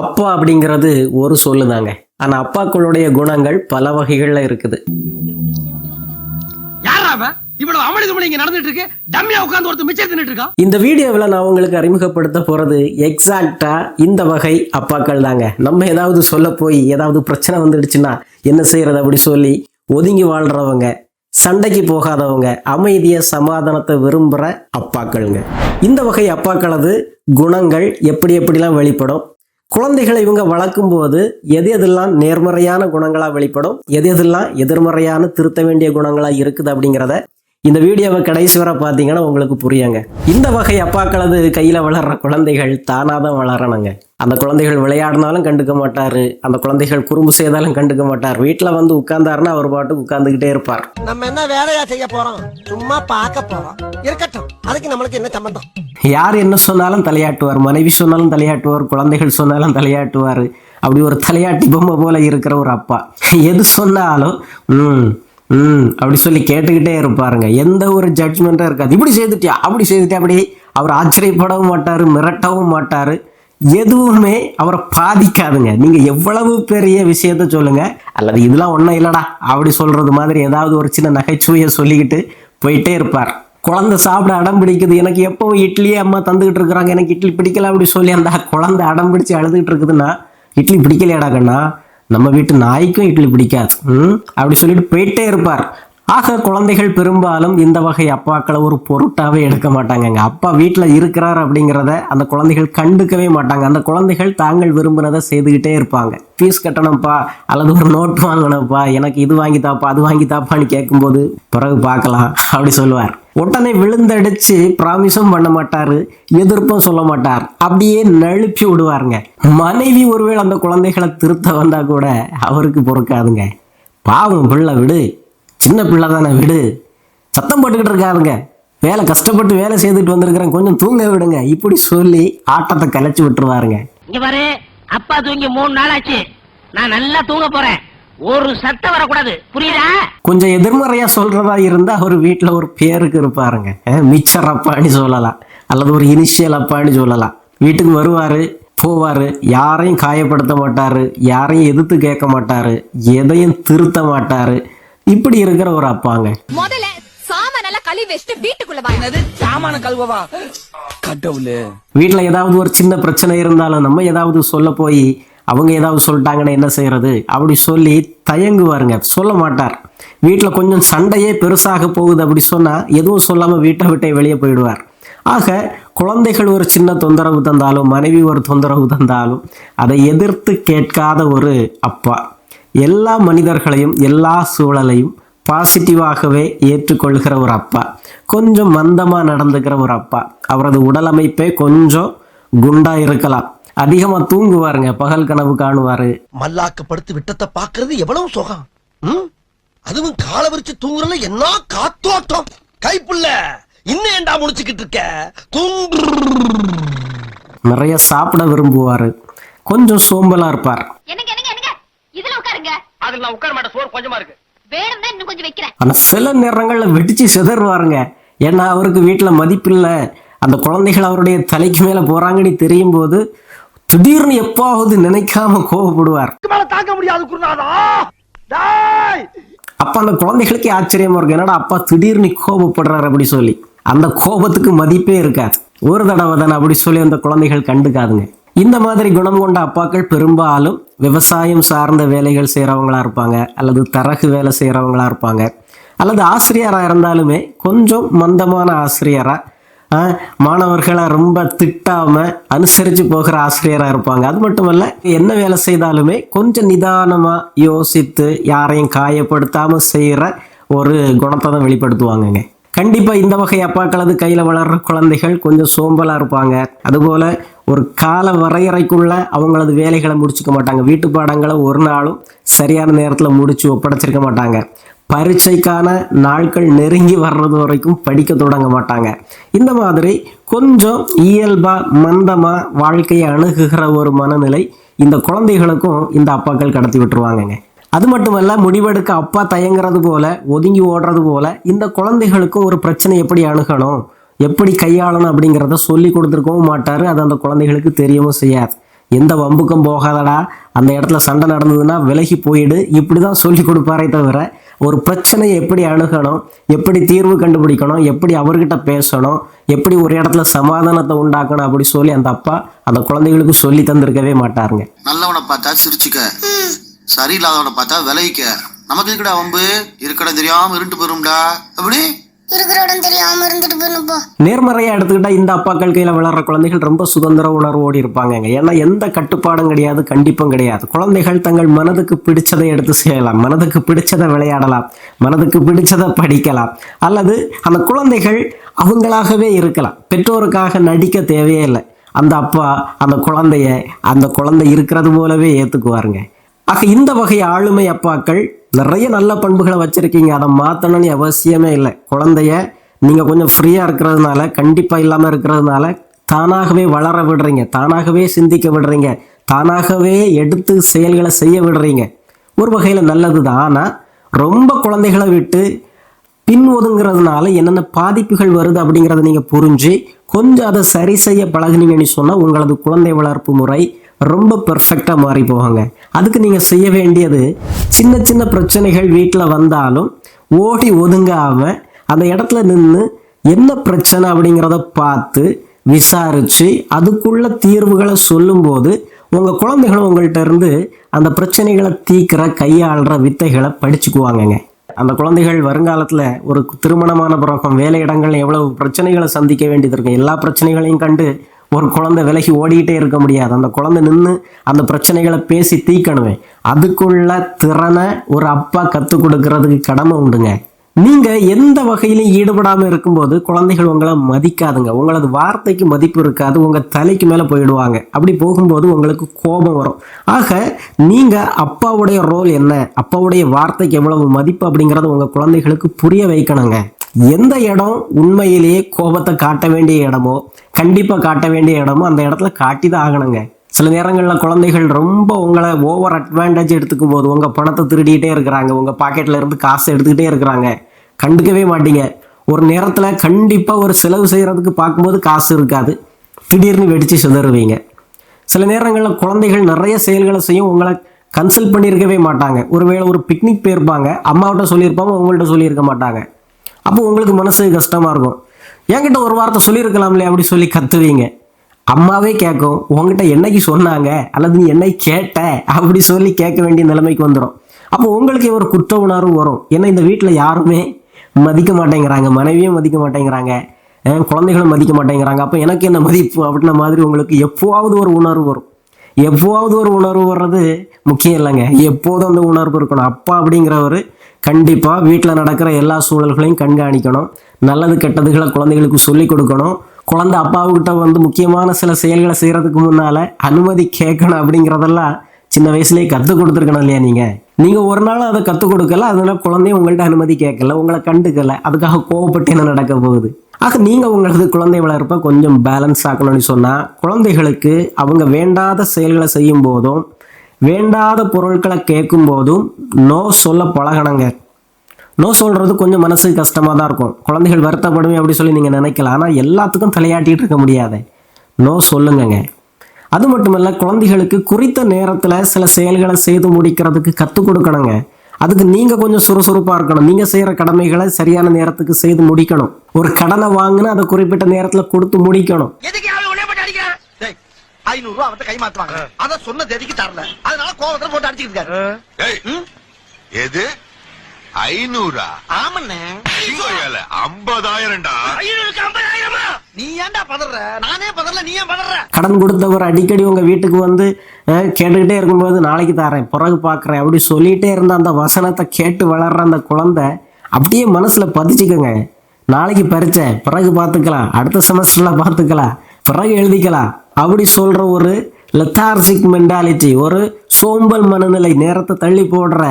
அப்பா அப்படிங்கிறது ஒரு சொல்லுதாங்க. ஆனா அப்பாக்களுடைய குணங்கள் பல வகைகள்ல இருக்குது. இந்த வீடியோவில் நான் உங்களுக்கு அறிமுகப்படுத்த போறது எக்ஸாக்டா இந்த வகை அப்பாக்கள் தாங்க நம்ம ஏதாவது சொல்ல போய் ஏதாவது பிரச்சனை வந்துடுச்சுன்னா என்ன செய்யறது அப்படி சொல்லி ஒதுங்கி வாழ்றவங்க சண்டைக்கு போகாதவங்க அமைதிய சமாதானத்தை விரும்புகிற அப்பாக்கள்ங்க. இந்த வகை அப்பாக்களது குணங்கள் எப்படி எப்படிலாம் வெளிப்படும்? குழந்தைகளை இவங்க வளர்க்கும் போது எது எதெல்லாம் நேர்மறையான குணங்களாக வெளிப்படும் எது எதெல்லாம் எதிர்மறையான திருத்த வேண்டிய குணங்களாக இருக்குது அப்படிங்கிறத இந்த வீடியோவை கடைசி வரை பார்த்தீங்கன்னா உங்களுக்கு புரியுங்க. இந்த வகை அப்பாக்களது கையில் வளர்ற குழந்தைகள் தானாக தான் வளரணுங்க. அந்த குழந்தைகள் விளையாடினாலும் கண்டுக்க மாட்டாரு. அந்த குழந்தைகள் குறும்பு செய்தாலும் கண்டுக்க மாட்டார். வீட்டில் வந்து உட்கார்ந்தாருன்னா அவர் பாட்டுக்கு உட்கார்ந்துக்கிட்டே இருப்பார். நம்ம என்ன வேலையா செய்ய போறோம்? சும்மா பார்க்க போறோம். இருக்கட்டும். அதுக்கு நம்மளுக்கு என்ன சம்பந்தம்? யார் என்ன சொன்னாலும் தலையாட்டுவார். மனைவி சொன்னாலும் தலையாட்டுவார். குழந்தைகள் சொன்னாலும் தலையாட்டுவார். அப்படி ஒரு தலையாட்டி பொம்மை போல இருக்கிற ஒரு அப்பா. எது சொன்னாலும் ம் ம் அப்படி சொல்லி கேட்டுக்கிட்டே இருப்பாருங்க. எந்த ஒரு ஜட்ஜ்மெண்ட்டும் இருக்காது. இப்படி செய்துட்டியா? அப்படி செய்துட்டியா? அப்படி. அவர் ஆச்சரியப்படவும் மாட்டார் மிரட்டவும் மாட்டார். எதுவுமே அவரை பாதிக்காதுங்க. நீங்கள் எவ்வளவு பெரிய விஷயத்த சொல்லுங்கள் அல்லது இதெல்லாம் ஒன்றும் இல்லைடா அப்படி சொல்கிறது மாதிரி ஏதாவது ஒரு சின்ன நகைச்சுவையை சொல்லிக்கிட்டு போயிட்டே இருப்பார். குழந்தை சாப்பிட அடம் பிடிக்குது. எனக்கு எப்பவும் இட்லியே அம்மா தந்துக்கிட்டு இருக்கிறாங்க. எனக்கு இட்லி பிடிக்கல அப்படி சொல்லி அந்த குழந்தை அடம் பிடிச்சு அழுதுகிட்டு இருக்குதுன்னா இட்லி பிடிக்கலையாடா கண்ணா? நம்ம வீட்டு நாய்க்கும் இட்லி பிடிக்காது. ம்? அப்படி சொல்லிட்டு போயிட்டே இருப்பார். ஆக குழந்தைகள் பெரும்பாலும் இந்த வகை அப்பாக்களை ஒரு பொருட்டாகவே எடுக்க மாட்டாங்கங்க. அப்பா வீட்டில் இருக்கிறார் அப்படிங்கிறத அந்த குழந்தைகள் கண்டுக்கவே மாட்டாங்க. அந்த குழந்தைகள் தாங்கள் விரும்பினதை செய்துக்கிட்டே இருப்பாங்க. ஃபீஸ் கட்டணும்ப்பா அல்லது ஒரு நோட் வாங்கணும்ப்பா எனக்கு இது வாங்கி தாப்பா அது வாங்கி தாப்பான்னு கேட்கும்போது பிறகு பார்க்கலாம் அப்படி சொல்லுவார். உடனே விழுந்தடிச்சு ப்ராமிஸும் பண்ண மாட்டார் எதிர்ப்பும் சொல்ல மாட்டார். அப்படியே நழுப்பி விடுவாருங்க. மனைவி ஒருவேளை அந்த குழந்தைகளை திருத்த வந்தால் கூட அவருக்கு பொறுக்காதுங்க. பாவம் பிள்ளை விடு. சின்ன பிள்ளை தானே விடு. சத்தம் போட்டுக்கிட்டு இருக்காருங்க. வேலை கஷ்டப்பட்டு வேலை செய்துட்டு வந்திருக்கிறேன். கொஞ்சம் தூங்க விடுங்க. இப்படி சொல்லி ஆட்டத்தை கலைச்சு விட்டுருவாருங்க. இங்க பாரு அப்பா தூங்கி மூணு நாள் ஆச்சு நான் நல்லா தூங்க போறேன். ஒரு சத்தம் வரக்கூடாது. புரியுதா? கொஞ்சம் எதிர்மறையா சொல்றதா இருந்தா அவர் வீட்டுல ஒரு பேருக்கு இருப்பாருங்க. மிச்சர் அப்பான்னு சொல்லலாம். அல்லது ஒரு இனிஷியல் அப்பான்னு சொல்லலாம். வீட்டுக்கு வருவாரு போவாரு. யாரையும் காயப்படுத்த மாட்டாரு. யாரையும் எதிர்த்து கேட்க மாட்டாரு. எதையும் திருத்த மாட்டாரு. இப்படி இருக்கிற ஒரு அப்பாங்க. முதல்ல சாமானெல்லாம் கழுவி வச்சுட்டு வீட்டுக்குள்ள வாங்க சாமான கழுவவா? கடவுளே. வீட்டுல ஏதாவது ஒரு சின்ன பிரச்சனை இருந்தாலும் நம்ம ஏதாவது சொல்ல போய் அவங்க ஏதாவது சொல்லிட்டாங்கன்னா என்ன செய்யறது? அப்படி சொல்லி தயங்குவாருங்க. சொல்ல மாட்டார். வீட்டில் கொஞ்சம் சண்டையே பெருசாக போகுது அப்படி சொன்னால் எதுவும் சொல்லாமல் வீட்டை விட்டே வெளியே போயிடுவார். ஆக குழந்தைகள் ஒரு சின்ன தொந்தரவு தந்தாலும் மனைவி ஒரு தொந்தரவு தந்தாலும் அதை எதிர்த்து கேட்காத ஒரு அப்பா. எல்லா மனிதர்களையும் எல்லா சூழலையும் பாசிட்டிவாகவே ஏற்றுக்கொள்கிற ஒரு அப்பா. கொஞ்சம் மந்தமாக நடந்துக்கிற ஒரு அப்பா. அவரது உடல் அமைப்பே கொஞ்சம் குண்டா இருக்கலாம். அதிகமாக தூங்குவாருங்க பகல் கனவு காணுவார். மல்லாக்க படுத்து விட்டத்தை பாக்குறது எவ்வளவு சுகம்? அதுவும் காலை விரிச்சு தூங்குறல என்ன காத்தோட்டம் கைப்புள்ள இன்னும் ஏன்டா முடிச்சுக்கிட்டு இருக்க? தூங்கு. நிறைய சாப்பிட விரும்புவார். கொஞ்சம் சோம்பலாக இருப்பார். அதுல நான் உட்கார மாட்டேன் சோறு கொஞ்சமா இருக்கு. வேணும்னா இன்னும் கொஞ்சம் வைக்கிறேன். ஆனால் சில நேரங்களில் வெடிச்சு சிதறுவாருங்க. ஏன்னா அவருக்கு வீட்டில் மதிப்பில்லை அந்த குழந்தைகள் அவருடைய தலைக்கு மேலே போகிறாங்கன்னு தெரியும் போது திடீர்னு எப்பாவது நினைக்காம கோவப்படுவார். மேல தாங்க முடியாது குருநாதா. டேய்! அப்போ அந்த குழந்தைகளுக்கே ஆச்சரியமா இருக்கும். என்னடா அப்பா திடீர்னு கோபப்படுறாரு அப்படி சொல்லி. அந்த கோபத்துக்கு மதிப்பே இருக்காது. ஒரு தடவை தானே அப்படி சொல்லி அந்த குழந்தைகள் கண்டுக்காதுங்க. இந்த மாதிரி குணம் கொண்ட அப்பாக்கள் பெரும்பாலும் விவசாயம் சார்ந்த வேலைகள் செய்கிறவங்களா இருப்பாங்க அல்லது தரகு வேலை செய்கிறவங்களா இருப்பாங்க அல்லது ஆசிரியராக இருந்தாலுமே கொஞ்சம் மந்தமான ஆசிரியராக மாணவர்களை ரொம்ப திட்டாமல் அனுசரித்து போகிற ஆசிரியராக இருப்பாங்க. அது மட்டுமல்ல என்ன வேலை செய்தாலுமே கொஞ்சம் நிதானமாக யோசித்து யாரையும் காயப்படுத்தாமல் செய்கிற ஒரு குணத்தை தான் வெளிப்படுத்துவாங்கங்க. கண்டிப்பாக இந்த வகை அப்பாக்களது கையில் வளர்கிற குழந்தைகள் கொஞ்சம் சோம்பலாக இருப்பாங்க. அதுபோல் ஒரு கால வரையறைக்குள்ள அவங்களது வேலைகளை முடிச்சுக்க மாட்டாங்க. வீட்டு பாடங்களை ஒரு நாளும் சரியான நேரத்தில் முடித்து ஒப்படைச்சிருக்க மாட்டாங்க. பரீட்சைக்கான நாட்கள் நெருங்கி வர்றது வரைக்கும் படிக்க தொடங்க மாட்டாங்க. இந்த மாதிரி கொஞ்சம் இயல்பாக மந்தமாக வாழ்க்கையை அணுகுகிற ஒரு மனநிலை இந்த குழந்தைகளுக்கும் இந்த அப்பாக்கள் கடத்தி விட்டுருவாங்கங்க. அது மட்டுமல்ல முடிவெடுக்க அப்பா தயங்குறது போல ஒதுங்கி ஓடுறது போல இந்த குழந்தைகளுக்கும் ஒரு பிரச்சனை எப்படி அணுகணும்? எப்படி கையாளணும் அப்படிங்கிறத சொல்லி கொடுத்துருக்கவும் மாட்டாரு. அது அந்த குழந்தைகளுக்கு தெரியவும் செய்யாது. எந்த வம்புக்கும் போகாதடா. அந்த இடத்துல சண்டை நடந்ததுன்னா விலகி போயிடு. இப்படி தான் சொல்லி கொடுப்பாரே தவிர ஒரு பிரச்சனையை எப்படி அணுகணும்? எப்படி தீர்வு கண்டுபிடிக்கணும்? எப்படி அவர்கிட்ட பேசணும்? எப்படி ஒரு இடத்துல சமாதானத்தை உண்டாக்கணும் அப்படி சொல்லி அந்த அப்பா அந்த குழந்தைகளுக்கு சொல்லி தந்திருக்கவே மாட்டாருங்க. நல்லவனை பார்த்தா சிரிச்சுக்க. சரியில்லாதவனை பார்த்தா விலகிக்க. நமக்கு இருக்கடா வம்பு? இருக்கடா தெரியாம இருண்டு போயிரும்டா. அப்படி இருக்கிற இடம் தெரியாம இருந்துட்டு போயிடும் போ. நேர்மறையா எடுத்துக்கிட்டா இந்த அப்பாக்கள் கையில வளர்ற குழந்தைகள் ரொம்ப சுதந்திர உணர்வோடு இருப்பாங்கங்க. ஏன்னா எந்த கட்டுப்பாடும் கிடையாது கண்டிப்பும் கிடையாது. குழந்தைகள் தங்கள் மனதுக்கு பிடிச்சதை எடுத்து செய்யலாம். மனதுக்கு பிடிச்சதை விளையாடலாம். மனதுக்கு பிடிச்சதை படிக்கலாம். அல்லது அந்த குழந்தைகள் அவங்களாகவே இருக்கலாம். பெற்றோருக்காக நடிக்க தேவையே இல்லை. அந்த அப்பா அந்த குழந்தைய அந்த குழந்தை இருக்கிறது போலவே ஏத்துக்குவாருங்க. ஆக இந்த வகை ஆளுமை அப்பாக்கள் நிறைய நல்ல பண்புகளை வச்சிருக்கீங்க. அதை மாற்றணும்னு அவசியமே இல்லை. குழந்தைய நீங்கள் கொஞ்சம் ஃப்ரீயாக இருக்கிறதுனால கண்டிப்பாக இல்லாமல் இருக்கிறதுனால தானாகவே வளர விடுறீங்க. தானாகவே சிந்திக்க விடுறீங்க. தானாகவே எடுத்து செயல்களை செய்ய விடுறீங்க. ஒரு வகையில் நல்லது தான் ஆனால் ரொம்ப குழந்தைகளை விட்டு பின் ஒதுங்கிறதுனால என்னென்ன பாதிப்புகள் வருது அப்படிங்கிறத நீங்கள் புரிஞ்சு கொஞ்சம் அதை சரி செய்ய பழகுனீங்கன்னு சொன்னால் உங்களது குழந்தை வளர்ப்பு முறை ரொம்ப பெர்ஃபெக்டாக மாறி போகுங்க அதுக்கு நீங்கள் செய்ய வேண்டியது சின்ன சின்ன பிரச்சனைகள் வீட்டில் வந்தாலும் ஓடி ஒதுங்காமல் அந்த இடத்துல நின்று என்ன பிரச்சனை அப்படிங்கிறத பார்த்து விசாரித்து அதுக்குள்ள தீர்வுகளை சொல்லும்போது உங்கள் குழந்தைகளும் உங்கள்கிட்ட இருந்து அந்த பிரச்சனைகளை தீக்கிற கையாளுற வித்தைகளை படிச்சுக்குவாங்கங்க. அந்த குழந்தைகள் வருங்காலத்தில் ஒரு திருமணமான பிறக்கம் வேலை இடங்கள் எவ்வளவு பிரச்சனைகளை சந்திக்க வேண்டியது இருக்கும் எல்லா பிரச்சனைகளையும் கண்டு ஒரு குழந்தை விலகி ஓடிக்கிட்டே இருக்க முடியாது. அந்த குழந்தை நின்று அந்த பிரச்சனைகளை பேசி தீக்கணுமே. அதுக்குள்ள திறனை ஒரு அப்பா கற்றுக் கொடுக்கறதுக்கு கடமை உண்டுங்க. நீங்கள் எந்த வகையிலும் ஈடுபடாமல் இருக்கும்போது குழந்தைகள் உங்களை மதிக்காதுங்க. உங்களது வார்த்தைக்கு மதிப்பு இருக்காது. உங்கள் தலைக்கு மேலே போயிடுவாங்க. அப்படி போகும்போது உங்களுக்கு கோபம் வரும். ஆக நீங்கள் அப்பாவுடைய ரோல் என்ன? அப்பாவுடைய வார்த்தைக்கு எவ்வளவு மதிப்பு அப்படிங்கிறத உங்கள் குழந்தைகளுக்கு புரிய வைக்கணுங்க. எந்த இடம் உண்மையிலேயே கோபத்தை காட்ட வேண்டிய இடமோ கண்டிப்பாக காட்ட வேண்டிய இடமோ அந்த இடத்துல காட்டி தான் ஆகணுங்க. சில நேரங்களில் குழந்தைகள் ரொம்ப உங்களை ஓவர் அட்வான்டேஜ் எடுத்துக்கும் போது உங்கள் பணத்தை திருடிகிட்டே இருக்கிறாங்க உங்கள் பாக்கெட்டில் இருந்து காசை எடுத்துக்கிட்டே இருக்கிறாங்க கண்டுக்கவே மாட்டீங்க. ஒரு நேரத்தில் கண்டிப்பாக ஒரு செலவு செய்கிறதுக்கு பார்க்கும்போது காசு இருக்காது. திடீர்னு வெடித்து சிதறுவீங்க. சில நேரங்களில் குழந்தைகள் நிறைய செயல்களை செய்யும் உங்களை கன்சல்ட் பண்ணியிருக்கவே மாட்டாங்க. ஒருவேளை ஒரு பிக்னிக் போயிருப்பாங்க அம்மாவிட்ட சொல்லியிருப்பாங்க உங்கள்கிட்ட சொல்லியிருக்க மாட்டாங்க. அப்போ உங்களுக்கு மனசு கஷ்டமாக இருக்கும். என்கிட்ட ஒரு வார்த்தை சொல்லியிருக்கலாம்லே அப்படி சொல்லி கத்துவீங்க. அம்மாவே கேட்கும் உங்ககிட்ட என்னைக்கு சொன்னாங்க? அல்லது நீ என்னை கேட்ட? அப்படி சொல்லி கேட்க வேண்டிய நிலைமைக்கு வந்துடும் அப்போ உங்களுக்கு ஒரு குற்ற உணர்வு வரும். ஏன்னா இந்த வீட்டில் யாருமே மதிக்க மாட்டேங்கிறாங்க. மனைவியும் மதிக்க மாட்டேங்கிறாங்க. குழந்தைகளும் மதிக்க மாட்டேங்கிறாங்க. அப்போ எனக்கு என்ன மதிப்பு? அப்படின்ன மாதிரி உங்களுக்கு எப்போவாவது ஒரு உணர்வு வரும். எப்போவாவது ஒரு உணர்வு வர்றது முக்கியம் இல்லைங்க. எப்போதும் அந்த உணர்வு இருக்கணும். அப்பா அப்படிங்கிறவர் கண்டிப்பாக வீட்டில் நடக்கிற எல்லா சூழல்களையும் கண்காணிக்கணும். நல்லது கெட்டதுகளை குழந்தைகளுக்கு சொல்லிக் கொடுக்கணும். குழந்தை அப்பாவுக்கிட்ட வந்து முக்கியமான சில செயல்களை செய்கிறதுக்கு முன்னால் அனுமதி கேட்கணும் அப்படிங்கிறதெல்லாம் சின்ன வயசுலேயே கற்றுக் கொடுத்துருக்கணும் இல்லையா நீங்கள் நீங்கள் ஒரு நாள் அதை கற்றுக் கொடுக்கல அதனால் குழந்தைய உங்கள்கிட்ட அனுமதி கேட்கல உங்களை கண்டுக்கல. அதுக்காக கோவப்பட்டு என்ன நடக்க போகுது? ஆக நீங்கள் உங்களது குழந்தை வளர்ப்பை கொஞ்சம் பேலன்ஸ் ஆக்கணும்னு சொன்னால் குழந்தைகளுக்கு அவங்க வேண்டாத செயல்களை செய்யும் போதும் வேண்டாத பொருட்களை கேட்கும் போதும் நோ சொல்ல பழகணுங்க. நோ சொல்கிறது கொஞ்சம் மனசு கஷ்டமாக தான் இருக்கும். குழந்தைகள் வருத்தப்படுமே அப்படி சொல்லி நீங்கள் நினைக்கலாம். ஆனால் எல்லாத்துக்கும் தலையாட்டிகிட்டு இருக்க முடியாது. நோ சொல்லுங்கங்க. அது மட்டுமல்ல குழந்தைகளுக்கு குறித்த நேரத்தில் சில செயல்களை செய்து முடிக்கிறதுக்கு கற்றுக் கொடுக்கணுங்க. அதுக்கு நீங்கள் கொஞ்சம் சுறுசுறுப்பாக இருக்கணும். நீங்கள் செய்கிற கடமைகளை சரியான நேரத்துக்கு செய்து முடிக்கணும். ஒரு கடனை வாங்கினா அதை குறிப்பிட்ட நேரத்தில் கொடுத்து முடிக்கணும். ஐநூறு ரூபா அவன்கிட்ட கை மாத்துவாங்க அத சொன்ன தேதிக்கு தரல. அதனால கோவத்துல போட்டு ஏய், எது? ஐநூறா? ஆமண்ணே. ஐம்பதாயிரம்டா. ஐநூறுக்கு ஐம்பதாயிரமா? நீ ஏன்டா பதற நானே பதறல நீ ஏன் பதற கடன் கொடுத்தவர் அடிக்கடி உங்கள் வீட்டுக்கு வந்து கேட்டுக்கிட்டே இருக்கும்போது நாளைக்கு தரேன். பிறகு பார்க்குறேன் அப்படி சொல்லிகிட்டே இருந்த அந்த வசனத்தை கேட்டு வளர்ற அந்த குழந்தை அப்படியே மனசில் பதிச்சுக்கோங்க. நாளைக்கு பரீட்சை பிறகு பார்த்துக்கலாம். அடுத்த செமஸ்டரில் பார்த்துக்கலாம். பிறகு எழுதிக்கலாம். அப்படி சொல்கிற ஒரு லெத்தார்ஜிக் மென்டாலிட்டி ஒரு சோம்பல் மனநிலை நேரத்தை தள்ளி போடுற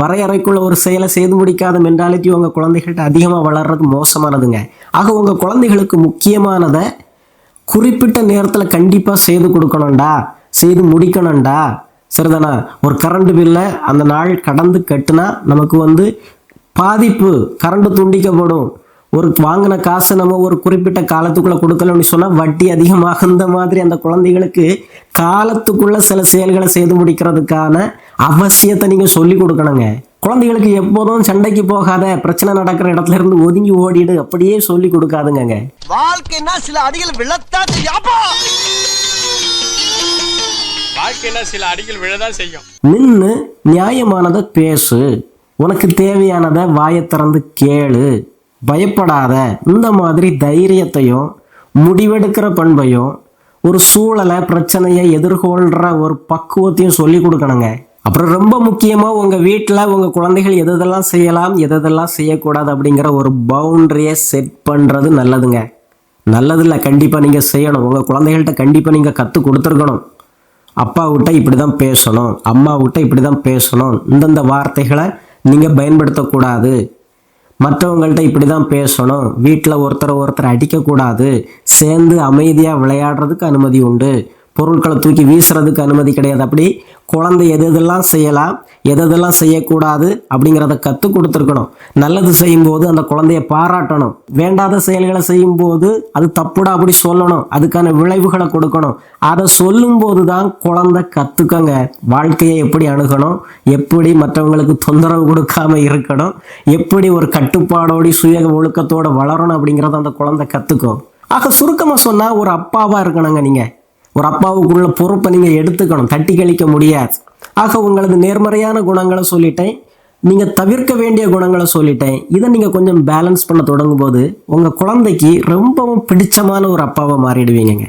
வரையறைக்குள்ள ஒரு செயலை செய்து முடிக்காத மென்டாலிட்டி உங்கள் குழந்தைகள்கிட்ட அதிகமாக வளர்றது மோசமானதுங்க. ஆக உங்கள் குழந்தைகளுக்கு முக்கியமானதை குறிப்பிட்ட நேரத்தில் கண்டிப்பாக செய்து கொடுக்கணும்டா செய்து முடிக்கணும்டா. சரிதானா? ஒரு கரண்ட் பில்லை அந்த நாள் கடந்து கட்டுனா நமக்கு வந்து பாதிப்பு கரண்ட் துண்டிக்கப்படும். ஒரு வாங்கின காசு நம்ம ஒரு குறிப்பிட்ட காலத்துக்குள்ள கொடுக்கலன்னு சொன்னா வட்டி அதிகமாக இந்த மாதிரி அந்த குழந்தைகளுக்கு காலத்துக்குள்ள சில செயல்களை செய்து முடிக்கிறதுக்கான அவசியத்தை நீங்க சொல்லி கொடுக்கணுங்க. குழந்தைகளுக்கு எப்போதும் சண்டைக்கு போகாத பிரச்சனை நடக்கிற இடத்துல இருந்து ஒதுங்கி ஓடிடு அப்படியே சொல்லி கொடுக்காதுங்க வாழ்க்கைன்னா சில அடிகள் விழத்தான் செய்யாப்பா வாழ்க்கையில சில அடிகள் விழதான் செய்யும். நின்று நியாயமானதை பேசு. உனக்கு தேவையானதை வாயை திறந்து கேளு. பயப்படாத இந்த மாதிரி தைரியத்தையும் முடிவெடுக்கிற பண்பையும் ஒரு சூழலை பிரச்சனையை எதிர்கொள்கிற ஒரு பக்குவத்தையும் சொல்லி கொடுக்கணுங்க. அப்புறம் ரொம்ப முக்கியமாக உங்கள் வீட்டில் உங்கள் குழந்தைகள் எதெல்லாம் செய்யலாம் எதெல்லாம் செய்யக்கூடாது அப்படிங்கிற ஒரு பவுண்டரியை செட் பண்ணுறது நல்லதுங்க. நல்லதில்ல கண்டிப்பாக நீங்கள் செய்யணும். உங்கள் குழந்தைகள்கிட்ட கண்டிப்பாக நீங்கள் கற்றுக் கொடுத்துருக்கணும். அப்பாவிட்ட இப்படி தான் பேசணும் அம்மாவிட்ட இப்படி தான் பேசணும். இந்தந்த வார்த்தைகளை நீங்கள் பயன்படுத்தக்கூடாது. மற்றவங்கள்ட்ட இப்படி தான் பேசணும். வீட்டில் ஒருத்தரை ஒருத்தர் அடிக்கக்கூடாது. சேர்ந்து அமைதியாக விளையாடுறதுக்கு அனுமதி உண்டு. பொருட்களை தூக்கி வீசுறதுக்கு அனுமதி கிடையாது. அப்படி குழந்தை எது எதெல்லாம் செய்யலாம் எதெல்லாம் செய்யக்கூடாது அப்படிங்கிறத கற்றுக் கொடுத்துருக்கணும். நல்லது செய்யும்போது அந்த குழந்தைய பாராட்டணும். வேண்டாத செயல்களை செய்யும்போது அது தப்புடா அப்படி சொல்லணும். அதுக்கான விளைவுகளை கொடுக்கணும். அதை சொல்லும்போது தான் குழந்தை கற்றுக்கங்க வாழ்க்கையை எப்படி அணுகணும்? எப்படி மற்றவங்களுக்கு தொந்தரவு கொடுக்காம இருக்கணும்? எப்படி ஒரு கட்டுப்பாடோடி சுய ஒழுக்கத்தோடு வளரணும் அப்படிங்கிறத அந்த குழந்தை கற்றுக்கும் ஆக சுருக்கமாக சொன்னால் ஒரு அப்பாவாக இருக்கணுங்க நீங்கள் ஒரு அப்பாவுக்குள்ள பொறுப்பை நீங்கள் எடுத்துக்கணும் தட்டி கழிக்க முடியாது. ஆக உங்களது நேர்மறையான குணங்களை சொல்லிட்டேன். நீங்கள் தவிர்க்க வேண்டிய குணங்களை சொல்லிட்டேன். இதை நீங்கள் கொஞ்சம் பேலன்ஸ் பண்ண தொடங்கும் போது உங்கள் குழந்தைக்கு ரொம்பவும் பிடிச்சமான ஒரு அப்பாவை மாறிடுவீங்க